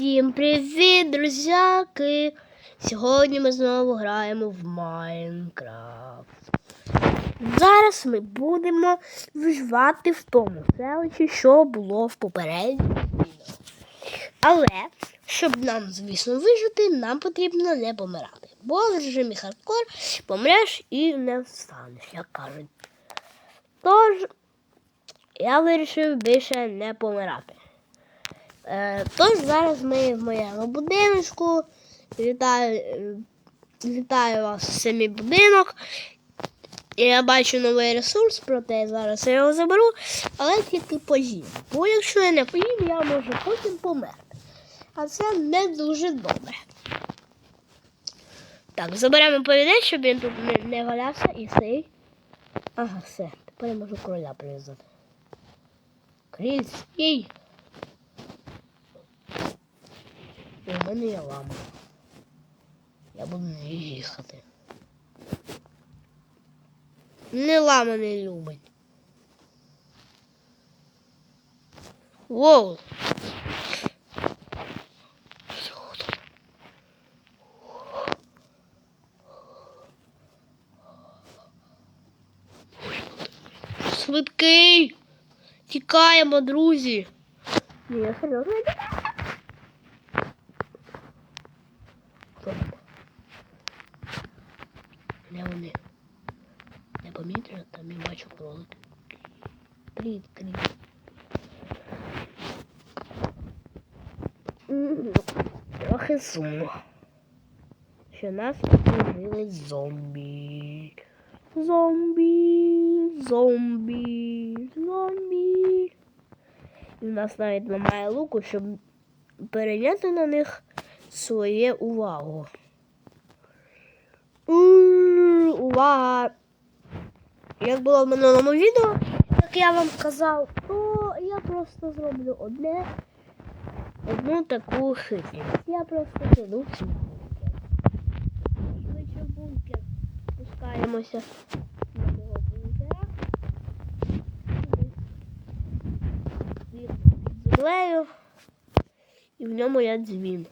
Всім привіт, друзяки! Сьогодні ми знову граємо в Майнкрафт. Зараз ми будемо виживати в тому селищі, що було в попередньому. Але, щоб нам, звісно, вижити, нам потрібно не помирати. Бо в режимі хардкор помреш і не встанеш, як кажуть. Тож, я вирішив більше не помирати. Е, тож зараз ми в моєму будиночку. Вітаю, вітаю вас в самі будинок. Я бачу новий ресурс, проте зараз я його заберу, але тільки поїм. Бо якщо я не поїм, я можу потім померти. А це не дуже добре. Так, заберемо повідець, щоб він тут не, не валявся і цей. Ага, все. Тепер я можу короля прив'язати. Кріс, стій! В мене є лама. Я буду їхати. Не лама не любить. Воу! Швидкий! Тікаємо, друзі! Я серйозно. я тікаю. Хто там? Де вони? Не помітили, там я бачу кролик. Кріт. Трохи сумно. Що нас окружили зомбі. Зомбі, зомбі, зомбі. І в нас навіть немає луку, щоб перейняти на них своє увагу. Увага! Як було в минулому відео, як я вам казав, то я просто зроблю одне, одну таку хитрість. Я просто піду в бункер. Бункер спускаємося до мого бункера. Під землею. І в ньому є дзвін.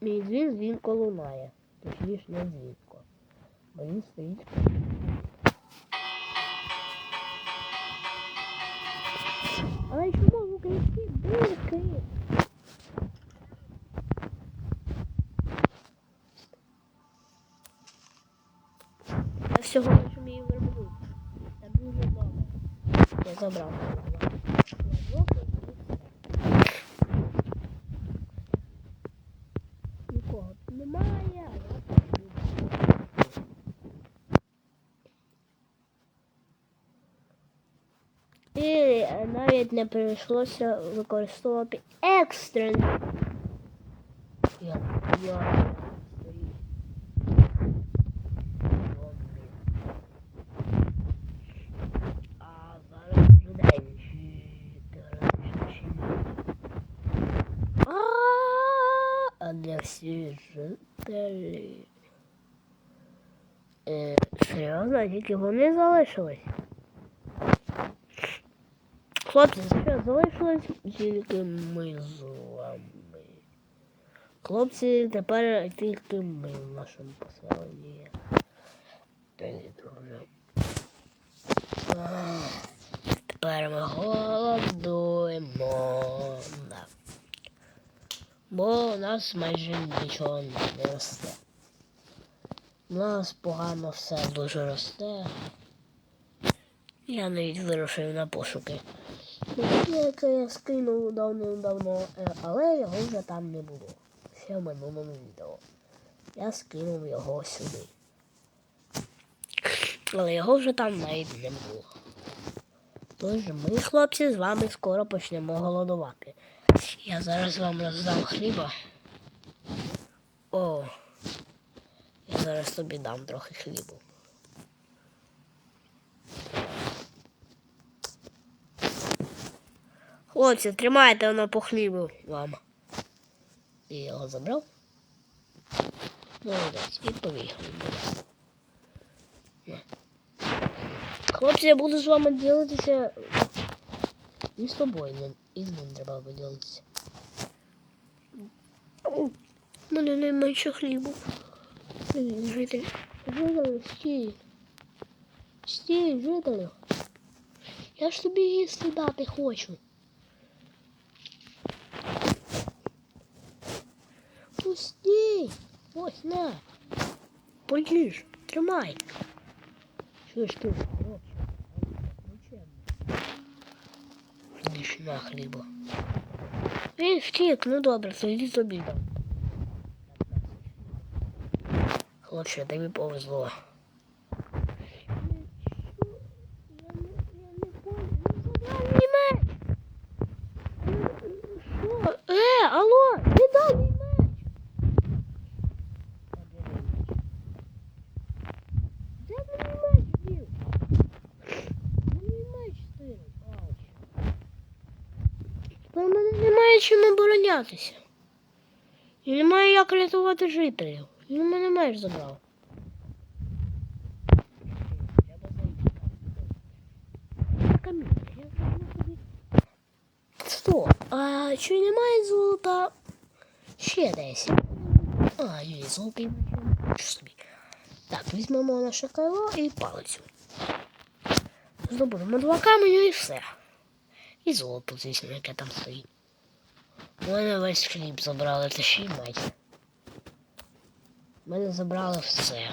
Мій дзвін дзвінко лунає. Точніше не дзвінко. Він стоїть. Але чому в українській дирки? Я всього хочу мій верблюд. Це дуже добре. Я забрав. Нікого тут немає, а я тут буду. І е, навіть не прийшлося використовувати екстрений. Я, я стою. Зомбі. А зараз людей теоретично. А, А де всі жителі? Е, серйозно, тільки вони залишились. Хлопці, що залишилось тільки ми з вами. Хлопці, тепер тільки ми в нашому поселенні. Тепер ми голодуємо. Бо у нас майже нічого не росте. У нас погано все дуже росте. Я навіть вирушив на пошуки. Яке я скинув давним-давно, е, але його вже там не було. Ще в минулому відео. Я скинув його сюди. Але його вже там навіть не було. Тож ми, хлопці, з вами скоро почнемо голодувати. Я зараз вам роздам хліба. О, я зараз тобі дам трохи хлібу. Хлопці, тримайте воно по хлібу вам. Ти його забрав? Молодець, і поїхали. Хлопці, я буду з вами ділитися І з тобою не, і з ним треба поділитися. У мене найменше хлібу. Привіт, житель. Жителю, стій. Стій, жителю. Я ж тобі їсти дати хочу. Ну стій. Ось на. Поїж, тримай. Що ж ти? Більше на хліба. Він втік, ну добре, тоді тобі дам. Хлопче, тобі повезло. Що? Е, алло, не дай мій меч. Де ти мій меч дів? Де мій меч стирить? Ач. Та в мене немає оборонятися. І немає як рятувати жителів. Він мене меч забрав. Стоп, а чи немає золота ще десь? А, є золотий собі. Так, візьмемо наше кайло і палицю. Здобудемо два камені і все. І золото, звісно, яке там стоїть. У мене весь хліб забрали, та ще й меч. У мене забрали все.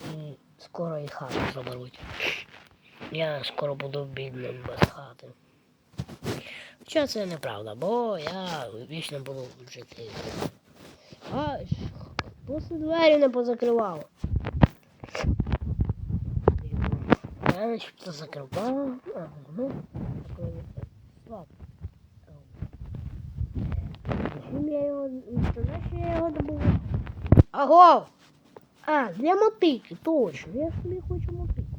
І скоро і хату заберуть. Я скоро буду бідним без хати. Хоча це неправда, бо я вічно буду жити. А, просто двері не позакривав. Я начебто закривав. Ага, ну, слабо. Чим я його. Знаєш, я його добув. Аго! А, для мотики, точно. Я собі хочу мотику.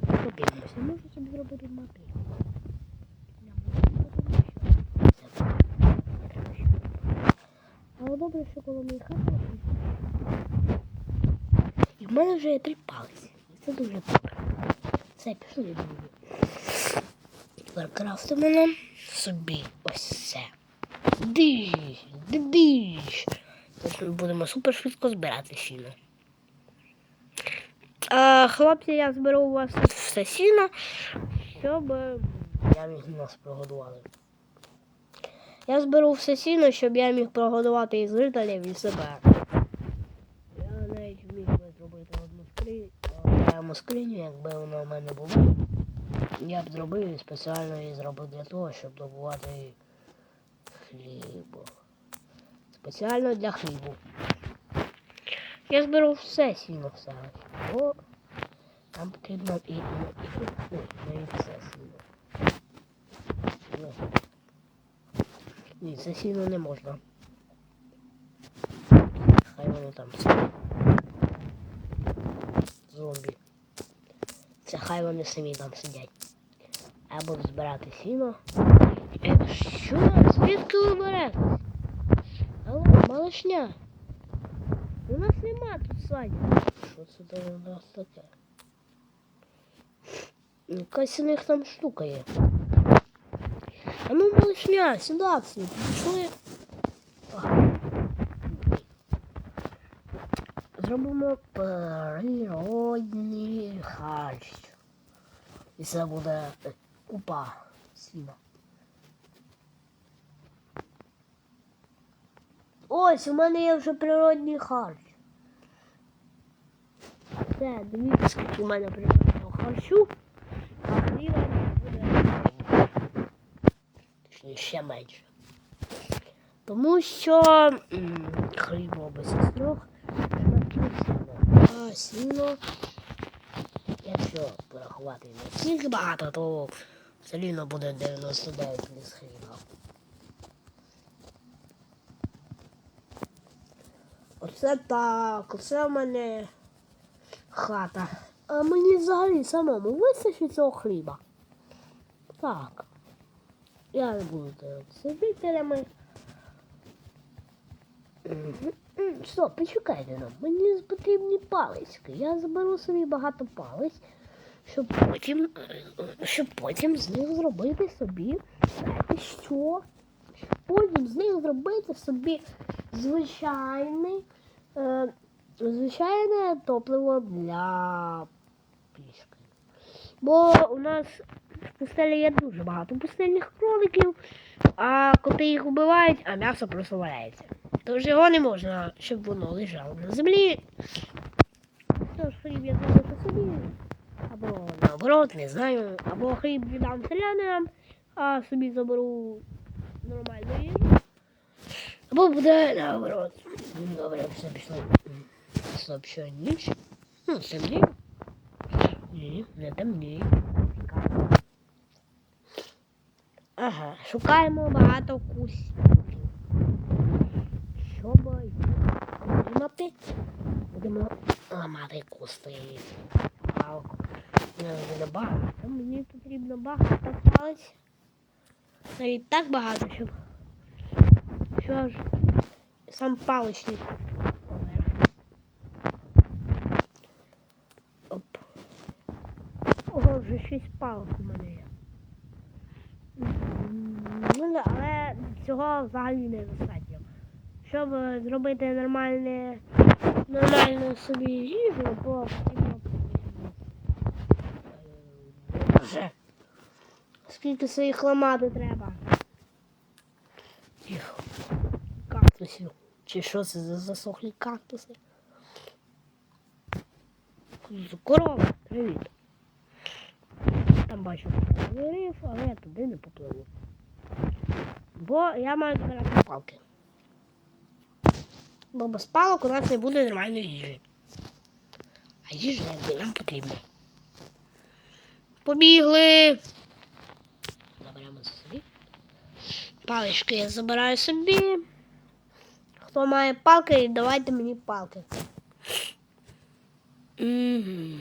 Подивимося, можу собі зробити мотику. Але добре, що коло моєї хати. І в мене вже є три палиці. Це дуже добре. Все, пішли друзі. Тепер крафтимо нам собі ось це. Диш, диш. Ми будемо супер швидко збирати сіно. А, хлопці, я зберу у вас все сіно, щоб я міг нас прогодували. Я зберу все сіно, щоб я міг прогодувати і жителів, і себе. Я навіть міг би зробити одну скриню, окрему скриню, якби вона в мене була. Я б зробив і спеціально її зробив для того, щоб добувати хлібу. Спеціально для хлібу. Я зберу все сіно все. Бо нам потрібно і, і, і, не і все сіно. Ну. Ні, це сіно не можна. Хай вони там сидять. Зомбі. Це хай вони самі там сидять. Я буду збирати сіно. Е, Що? Звідки ви берете? Алло, малышня. У нас нема тут садів. Що це там у нас таке? Якась у них там штука є. А ну, малышня, сюди всі, пішли. Ага. Зробимо природний харч. І це буде е, купа сіна. Ось, у мене є вже природний харч. Все, дивіться, скільки у мене природного харчу, а хліба буде точніше ще менше. Тому що м, хлібо без трьох шматків сіно. Якщо порахувати не всіх багато, то все рівно буде 99 плюс хліба. Оце так, оце в мене хата. А мені взагалі самому вистачить цього хліба. Так. Я не буду дивитися жителями. Стоп, почекайте нам. Мені потрібні палички. Я заберу собі багато палиць, щоб потім, щоб потім з них зробити собі, знаєте що? Щоб потім з них зробити собі звичайний, е, звичайне топливо для пішки. Бо у нас в пустелі є дуже багато пустельних кроликів, а коти їх вбивають, а м'ясо просто. Тож його не можна, щоб воно лежало на землі. Тож хліб я залишу собі. Або наоборот, не знаю. Або хліб віддам селянам, а собі заберу нормальну їжу. Або буде наоборот. Добре, все пішло. Слабша ніч. Ну, темніє. Ні, не. Цікаво. Ага, шукаємо багато кустів. Щоб отримати, будемо ламати кусти. Палку. Не багато. Мені потрібно багато палець. Навіть так багато, щоб. Що сам паличник. Оп. Ого, вже шість палок у мене є. Ну, але цього взагалі недостатньо. Щоб е, зробити нормальне, нормальну собі їжу, е, Скільки своїх ламати треба. Їх кактусів. Чи що це за засохлі кактуси? Корова, привіт. Там бачу риф, але я туди не попливу. Бо я маю збирати палки. Бо без палок у нас не буде нормальної їжі. А їжа нам потрібна. Побігли. Заберемо собі. Палички я забираю собі. Хто має палки, давайте мені палки. Угу.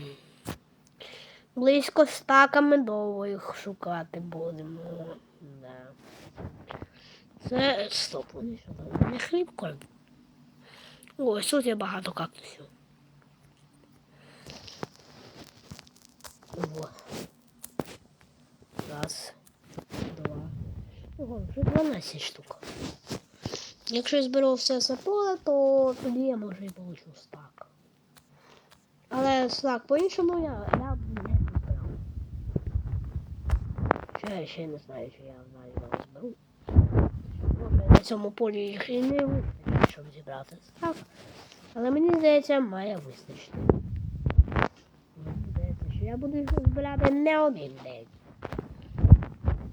Близько стаками довго їх шукати будемо. Да. Це стоп? Не хліб корм. Ось тут є багато кактусів. Вот. Раз, два. Ого, вже 12 штук. Якщо я зберу все це поле, то тоді я може і получу стак. Але стак по-іншому я, я не збирав. Що я ще не знаю, що я знаю, я зберу. Може, на цьому полі їх і не вистачить, щоб зібрати стак. Але мені здається, має вистачити. Мені здається, що я буду збирати не один день.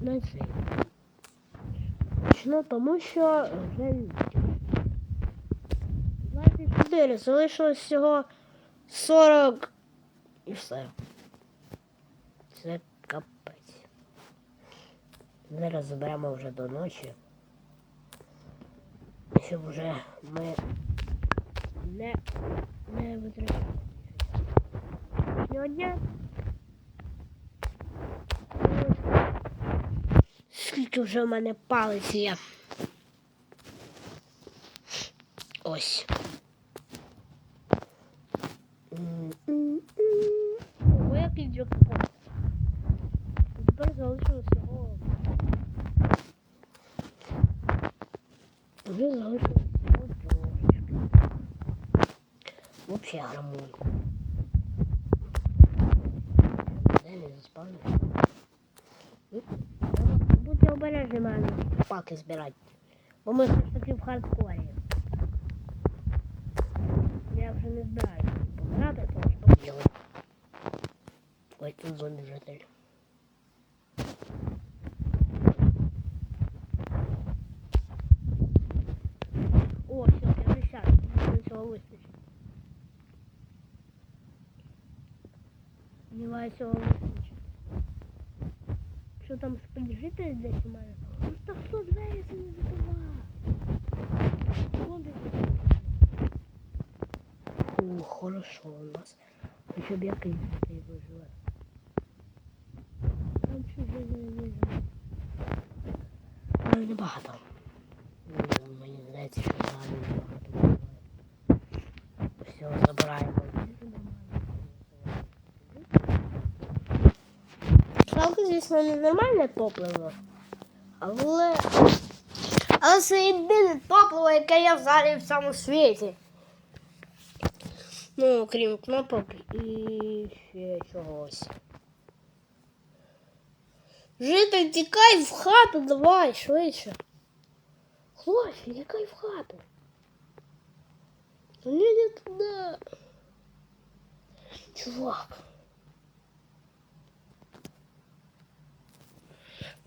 На цей. Точно, тому що вже вітер. 24, залишилось всього 40 і все. Це капець. Зараз заберемо вже до ночі. Щоб вже ми не, не витрачали. Сьогодні. Скільки вже в мене палець є. Ось. Ого, який джекпот. Тепер залишилося всього. Вже залишилося всього трошечки. Вообще грамуль. Де не заспавнив? Обережні мене паки збирати. Бо ми все ж таки в хардкорі. Я вже не збираю помирати, тому що. Ой, тут зомбі житель. О, все, 50. Мені цього вистачить. Мені цього вистачить. Що там споджити десь у мене? Ну так хто двері це не закривав? Зомбі О, хорошо у нас. Еще б якийсь такий виживе. Там чужі не виживе. Але небагато. Ну, Мені здається, що взагалі небагато виживе. Все, забираємо. їжу нормально. Звісно, не нормальне топливо. Але. Але це єдине топливо, яке є взагалі в цьому світі. Ну, окрім кнопок і ще чогось. Житель, тікай в хату, давай, швидше. Хлопці, тікай в хату. Ну не, не туди. Чувак.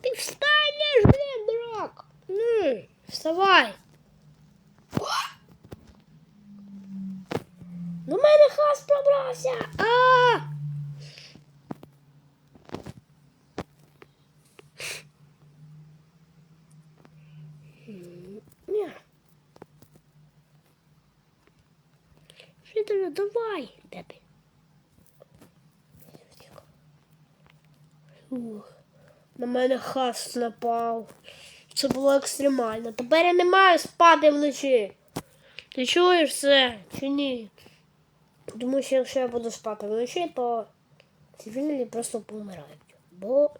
Ти встанеш, блін, дурак. Ну, вставай. До мене хас пробрався. А! Ні. Жителю, давай. Де ти? Ух, на мене хас напав. Це було екстремально. Тепер я не маю спати вночі. Ти чуєш це чи ні? Тому що якщо я буду спати вночі, то цивільні просто помирають. Бо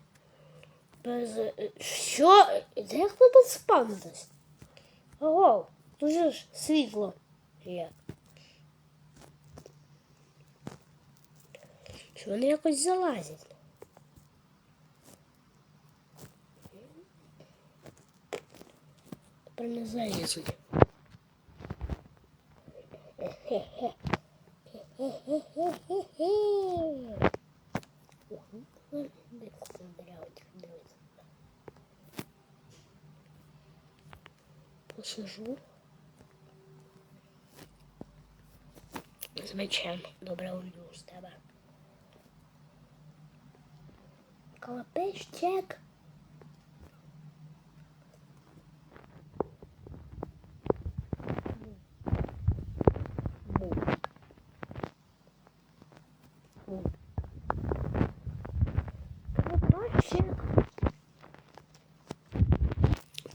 без. е, Що? Де як ви тут спавнитесь? Ого, тут же ж світло є. Чи вони якось залазять? Не залізуть. Посижу. З мечем. Добре уйду з тебе. Колопеш чек. Колопачек.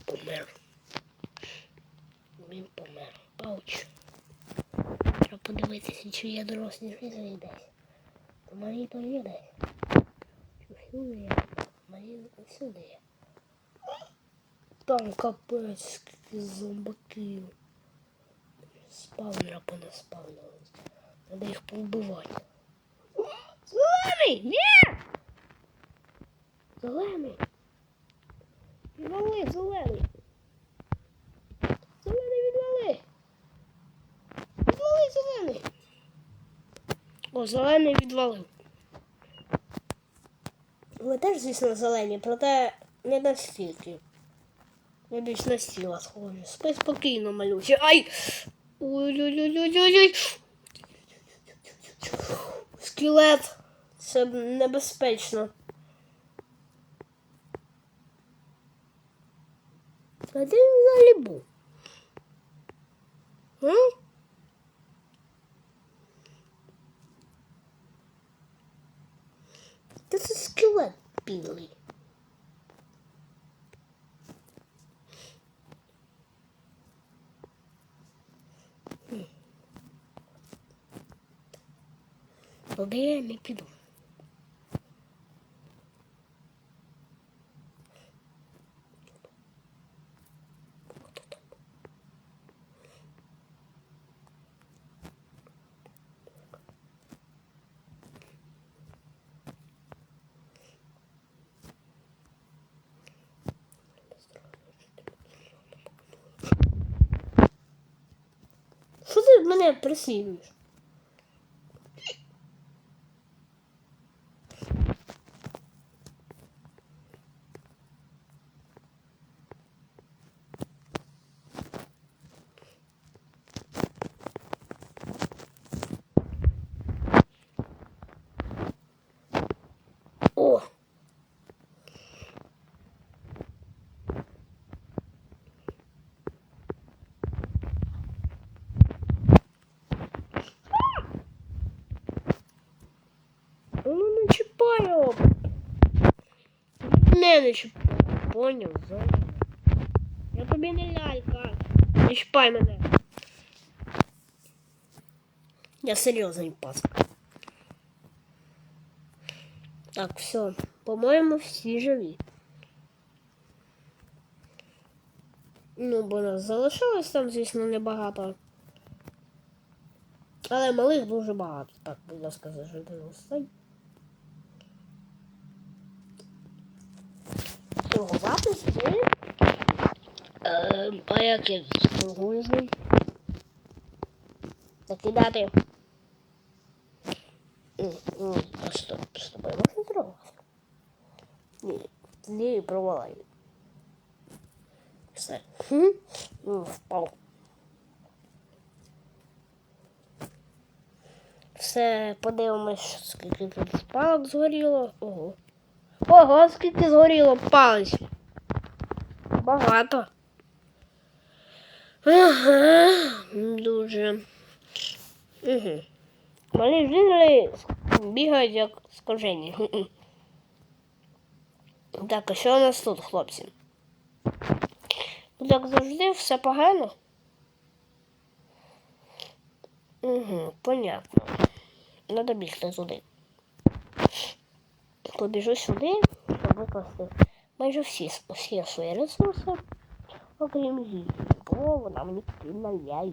Помер. Він помер. Пауч. Треба подивитися, чи є дорослі жителі десь. То мені то є десь. Чи всюди є? Мені всюди є. Там капець зомбаків. Спавнера понаспавнилось. Треба їх повбивати. Зелений! Ні! Зелений! Відвали, зелений! Зелений відвали! Відвали, зелений! О, зелений відвалив. Ви теж, звісно, зелені, проте не настільки. Я більш на стіла схожу. Спи спокійно, малюче. Ай! Ой-ой-ой-ой-ой! Скелет. Це небезпечно. А де він взагалі був? М? Та це скелет білий. М. Туди я не піду. Що ти від мене присілюєш? О! Ну не чіпай його. Не чіпай. Поняв. Я не лялька. Не чіпай мене. Я серйозний паска. Так, все. По-моєму, всі живі. Ну, бо нас залишилось там, звісно, небагато. Але малих дуже багато. Так, будь ласка, зажити Торгувати з ним? Ем, а як я торгую з ним? Закидати. А стоп, з тобою можна торгувати? Ні, тоді провалаю. Все. Хм? Ну, впав. Все, подивимось, скільки тут палок згоріло. Ого. Ого, скільки згоріло палець. Багато. Ага, дуже. Угу. Малі жителі бігають як скажені. Так, а що у нас тут, хлопці? Як завжди, все погано. Угу, понятно. Надо бігти туди. Побіжу сюди, щоб викласти майже всі, всі свої ресурси, окрім їжі, бо вона мені потрібна для.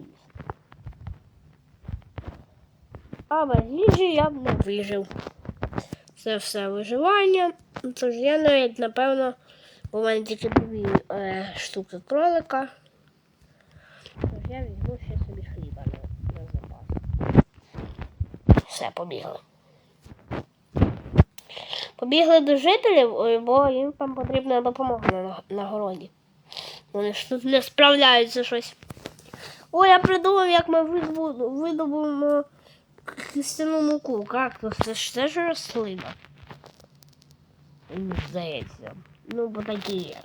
А без їжі я б не вижив. Це все виживання. Тож я навіть, напевно, в мене тільки дві е, штуки кролика. Тож я візьму ще собі хліба на, на запас. Все, побігли. Побігли до жителів, бо їм там потрібна допомога на, на городі. Вони ж тут не справляються щось. О, я придумав, як ми видобуємо кістяну муку. Кактус, це ж теж рослина. Здається. Ну, бо такі є.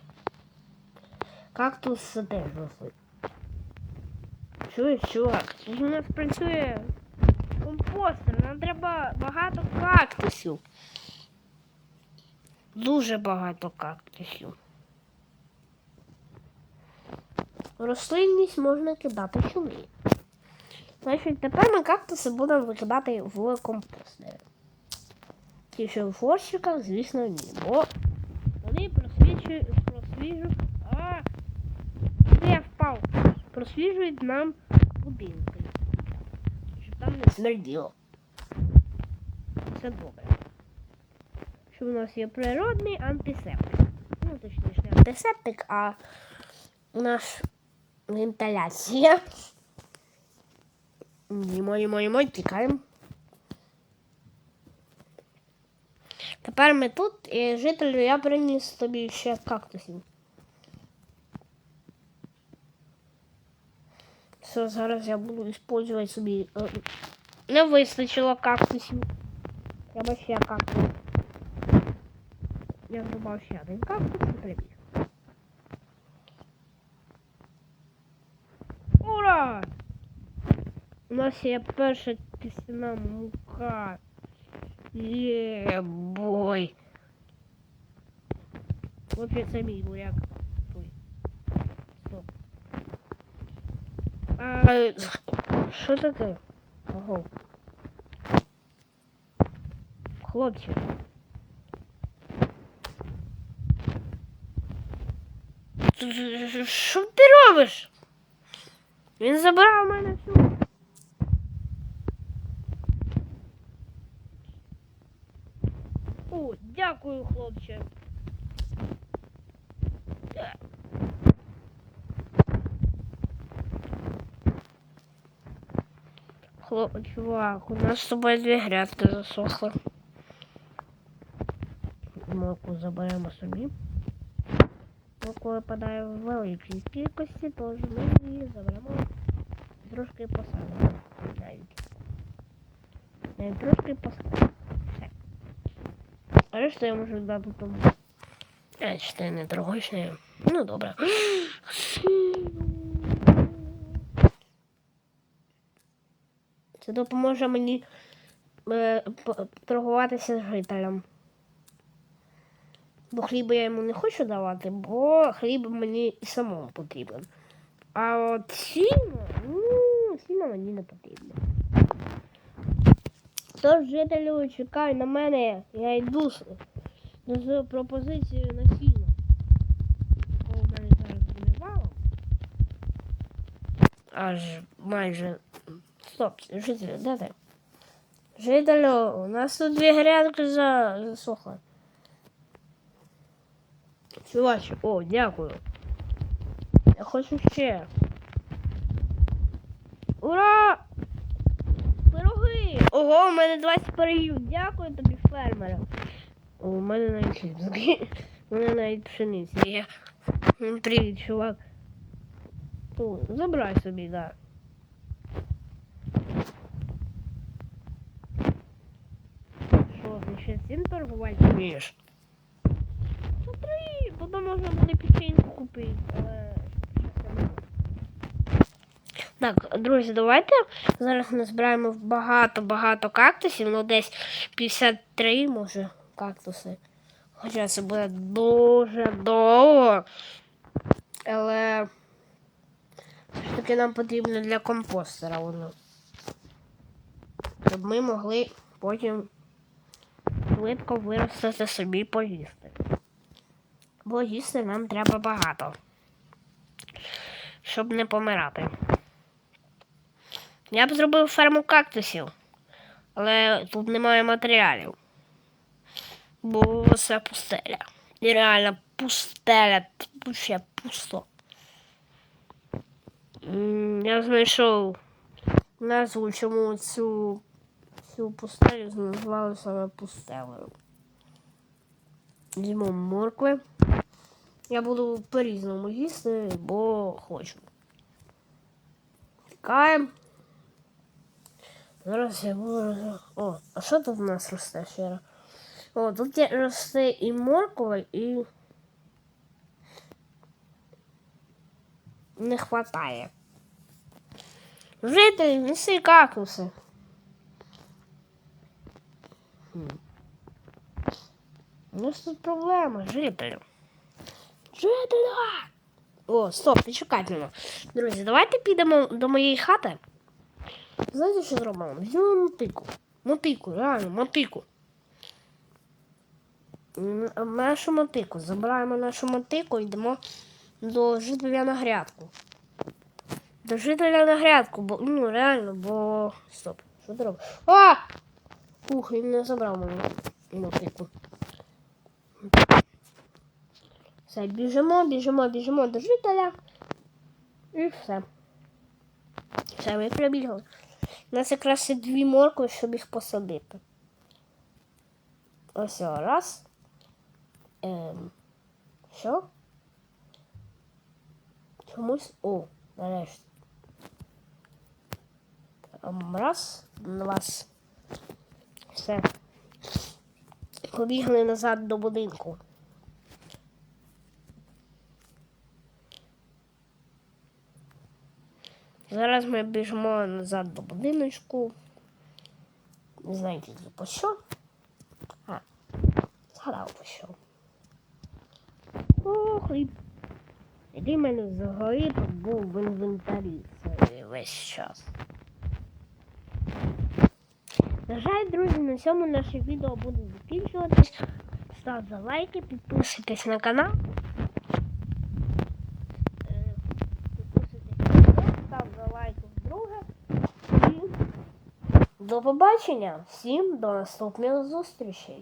Кактус це теж рослина. Чуєш, чувак? У нас працює компостер, нам треба багато кактусів. Дуже багато кактусів. Рослинність можна кидати сюди. Значить, тепер ми кактуси будемо викидати в компостери. Ті, що в горщиках, звісно, ні. Бо вони просвічують, просвіжують. А! Я впав? Просвіжують нам будинки. Щоб там не смерділо. Все добре. Що в нас є природний антисептик. Ну, точніше, не антисептик, а наш вентиляція. Їмо, їмо, тікаємо. Тепер ми тут, і жителю я приніс тобі ще кактусів. Все, зараз я буду використовувати собі. е, Не вистачило кактусів. Треба ще кактус. Я зрубав ще один кактус і прибіг. Ура! У нас є перша кістяна мука. Є бой. Вообще це мій буряк. Стоп. А, що таке? Ого. Хлопці. Що ти робиш? Він забрав мене всю. О, дякую, хлопче. Хлоп, чувак, у нас з тобою дві грядки засохли. Морку заберемо собі. Випадає в великій кількості, тож ми її заберемо трошки посадимо. Навіть. Навіть трошки посадимо. Все. А решту я можу дати тому. А, чи ти не нею? Ну, добре. Це допоможе мені е, торгуватися з жителем. Бо хліба я йому не хочу давати, бо хліб мені самому потрібен. А от сіно, ну, сіно мені не потрібно. Тож, жителю, чекай на мене, я йду. з пропозицією насіння. Такого в мене зараз валом. Аж майже. Стоп, жителю, де ти? Жителю, у нас тут дві грядки за... засохли. Чуваче, о, дякую. Я хочу ще. Ура! Пироги! Ого, у мене 20 пирогів. Дякую тобі, фермере. О, у мене навіть хліб. У мене навіть пшениця є. Привіт, чувак. О, забирай собі, да. Що, ти ще цим торгувати вмієш? Смотри, можна буде печеньку купити. Так, друзі, давайте зараз ми збираємо багато-багато кактусів, ну десь 53, може, кактуси. Хоча це буде дуже довго. Але ж таки нам потрібно для компостера воно. Щоб ми могли потім швидко виростити собі поїсти. Бо їсти нам треба багато. Щоб не помирати. Я б зробив ферму кактусів, але тут немає матеріалів. Бо це пустеля. І реально пустеля, ще пусто. Я знайшов назву, чому цю, цю пустелю назвали саме пустелею. Візьму моркви. Я буду по-різному їсти, бо хочу. Тікаємо. Зараз я буду. О, а що тут у нас росте ще? О, тут росте і морква, і. Не хватає. Жителі, неси кактуси. Хм. У нас тут проблема, жителю. Жителя! О, стоп, почекайте мене. Друзі, давайте підемо до моєї хати. Знаєте, що зробимо? Візьмемо мотику. Мотику, реально, мотику. Нашу мотику. Забираємо нашу мотику і йдемо до жителя на грядку. До жителя на грядку, бо ну реально, бо. Стоп, що ти робиш? А! Ух, він не забрав мою мотику. Все, біжимо, біжимо, біжимо до жителя. І все. Все, ми прибігли. У нас якраз є дві моркви, щоб їх посадити. Ось раз. Ем, що? Чомусь. О, нарешті. Ем, раз, два. Все. Побігли назад до будинку. Зараз ми біжимо назад до будиночку. Не знаю, тільки по що. А, згадав по що. О, хліб. Який мене взагалі тут був в інвентарі весь час. На жаль, друзі, на цьому наше відео буде закінчуватись. Ставте лайки, підписуйтесь на канал. Е, Підписуйтесь на канал, ставте лайки вдруге. І побачення! Всім до наступних зустрічей!